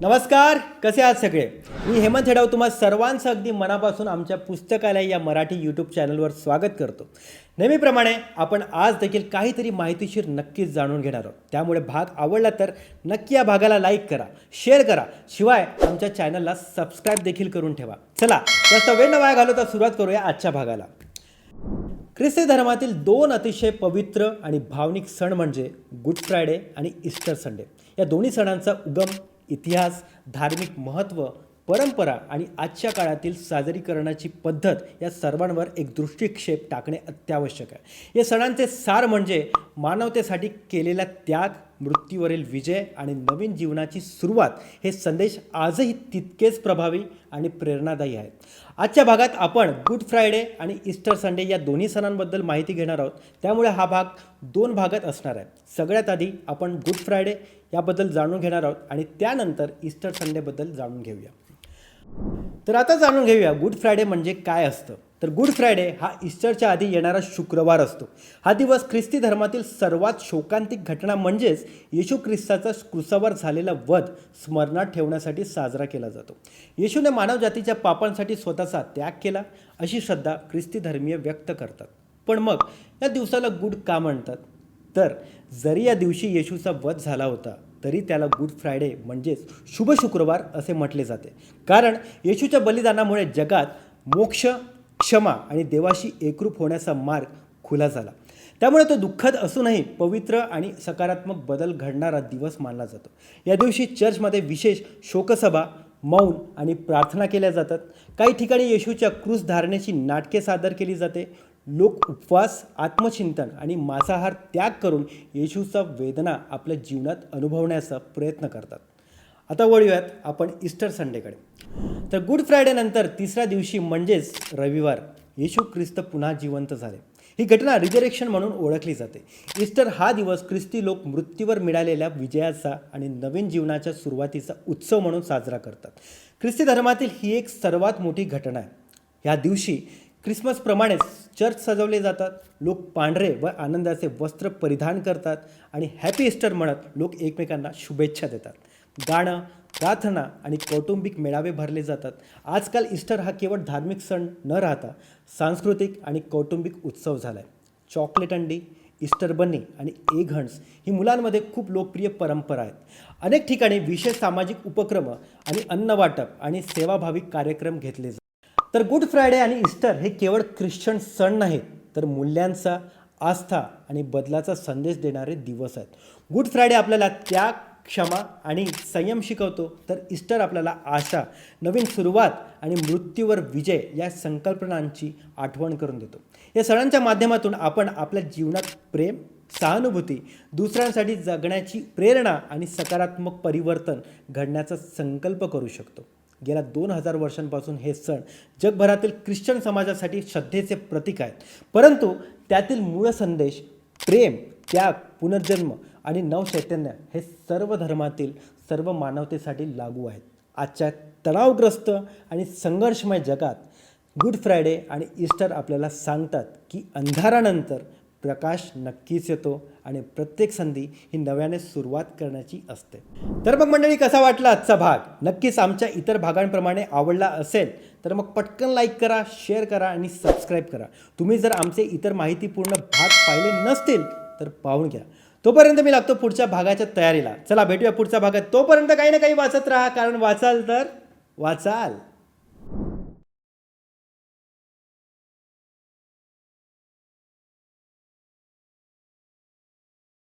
नमस्कार कसे आहात सगळे? मी हेमंत हेडाव तुम्हा सर्वांचं अगदी मनापासून आमच्या पुस्तकालय या मराठी यूट्यूब चॅनलवर स्वागत करतो. नेहमीप्रमाणे आपण आज देखील काहीतरी माहितीशीर नक्कीच जाणून घेणार आहोत. त्यामुळे भाग आवडला तर नक्की या भागाला लाईक करा शेअर करा. शिवाय आमच्या चॅनलला सबस्क्राईब देखील करून ठेवा. चला जास्त वेळ न वाया घालवता सुरुवात करूया आजच्या भागाला. ख्रिस्ती धर्मातील दोन अतिशय पवित्र आणि भावनिक सण म्हणजे गुड फ्रायडे आणि ईस्टर संडे. या दोन्ही सणांचा उगम इतिहास धार्मिक महत्त्व परंपरा आणि आजच्या काळातील साजरीकरणाची पद्धत या सर्वांवर एक दृष्टिक्षेप टाकणे अत्यावश्यक आहे. या सणांचे सार म्हणजे मानवतेसाठी केलेला त्याग मृत्यूवरील विजय आणि नवीन जीवनाची सुरुवात हे संदेश आजही तितकेच प्रभावी आणि प्रेरणादायी आहेत. आजच्या भागात आपण गुड फ्रायडे आणि ईस्टर संडे या दोन्ही सणांबद्दल माहिती घेणार आहोत. त्यामुळे हा भाग दोन भागात असणार आहे. सगळ्यात आधी आपण गुड फ्रायडे याबद्दल जाणून घेणार आहोत आणि त्यानंतर ईस्टर संडेबद्दल जाणून घेऊया. तर आता जाणून घेऊया गुड फ्रायडे म्हणजे काय असतं? तर गुड फ्रायडे हा ईस्टरच्या आधी येणारा शुक्रवार असतो. हा दिवस ख्रिस्ती धर्मातील सर्वात शोकांतिक घटना म्हणजेच येशू ख्रिस्ताचा क्रुसावर झालेला वध स्मरणात ठेवण्यासाठी साजरा केला जातो. येशूने मानवजातीच्या पापांसाठी स्वतःचा त्याग केला. अशी श्रद्धा ख्रिस्ती धर्मीय व्यक्त करतात. पण मग या दिवसाला गुड का म्हणतात? तर जरी या दिवशी येशूचा वध झाला होता तरी त्याला गुड फ्रायडे म्हणजेच शुभ शुक्रवार असे म्हटले जाते. कारण येशूच्या बलिदानामुळे जगात मोक्ष क्षमा आणि देवाशी एकरूप होण्याचा मार्ग खुला झाला. त्यामुळे तो दुःखद असूनही पवित्र आणि सकारात्मक बदल घडणारा दिवस मानला जातो. या दिवशी चर्चमध्ये विशेष शोकसभा मौन आणि प्रार्थना केल्या जातात. काही ठिकाणी येशूच्या क्रूस धारणेची नाटके सादर केली जाते. लोक उपवास आत्मचिंतन आणि मांसाहार त्याग करून येशूचा वेदना आपल्या जीवनात अनुभवण्याचा प्रयत्न करतात. आता वळूयात आपण ईस्टर संडेकडे. तर गुड फ्रायडेनंतर तिसऱ्या दिवशी म्हणजेच रविवार येशू ख्रिस्त पुन्हा जिवंत झाले. ही घटना रिजरेक्शन म्हणून ओळखली जाते. ईस्टर हा दिवस ख्रिस्ती लोक मृत्यूवर मिळालेल्या विजयाचा आणि नवीन जीवनाच्या सुरुवातीचा उत्सव म्हणून साजरा करतात. ख्रिस्ती धर्मातील ही एक सर्वात मोठी घटना आहे. ह्या दिवशी ख्रिसमसप्रमाणेच चर्च सजवले जातात. लोक पांढरे व आनंदाचे वस्त्र परिधान करतात आणि हॅपी ईस्टर म्हणत लोक एकमेकांना शुभेच्छा देतात. गाणं प्रार्थना आणि कौटुंबिक मेळावे भरले जातात. आजकाल ईस्टर हा केवळ धार्मिक सण न राहता सांस्कृतिक आणि कौटुंबिक उत्सव झाला आहे चॉकलेट अंडी ईस्टर बन्नी आणि एग हंट्स ही मुलांमध्ये खूप लोकप्रिय परंपरा आहेत. अनेक ठिकाणी विशेष सामाजिक उपक्रम आणि अन्न वाटप आणि सेवाभावी कार्यक्रम घेतले जातात. तर गुड फ्रायडे आणि ईस्टर हे केवळ ख्रिश्चन सण नाहीत तर मूल्यांचा आस्था आणि बदलाचा संदेश देणारे दिवस आहेत. गुड फ्रायडे आपल्याला त्या क्षमा आणि संयम शिकवतो तर ईस्टर आपल्याला आशा नवीन सुरुवात आणि मृत्यूवर विजय या संकल्पनांची आठवण करून देतो. या सणांच्या माध्यमातून आपण आपल्या जीवनात प्रेम सहानुभूती दुसऱ्यांसाठी जगण्याची प्रेरणा आणि सकारात्मक परिवर्तन घडण्याचा संकल्प करू शकतो. गेल्या दोन हजार वर्षांपासून हे सण जगभरातील ख्रिश्चन समाजासाठी श्रद्धेचे प्रतीक आहेत. परंतु त्यातील मूळ संदेश प्रेम त्याग पुनर्जन्म आणि नवचैतन्य हे सर्व धर्मातील सर्व मानवतेसाठी लागू आहेत. आजच्या तणावग्रस्त आणि संघर्षमय जगात गुड फ्रायडे आणि ईस्टर आपल्याला सांगतात की अंधारानंतर प्रकाश नक्कीच येतो आणि प्रत्येक संधी ही नव्याने सुरुवात करण्याची असते. तर मग मंडळी कसा वाटला आजचा भाग? नक्कीच आमच्या इतर भागांप्रमाणे आवडला असेल तर मग पटकन लाईक करा शेअर करा आणि सबस्क्राईब करा. तुम्ही जर आमचे इतर माहितीपूर्ण भाग पाहिले नसतील तर पाहून घ्या. तोपर्यंत मी लागतो पुढच्या भागाच्या तयारीला. चला भेटूया पुढच्या भागात. तोपर्यंत काही ना काही वाचत राहा कारण वाचाल तर वाचाल.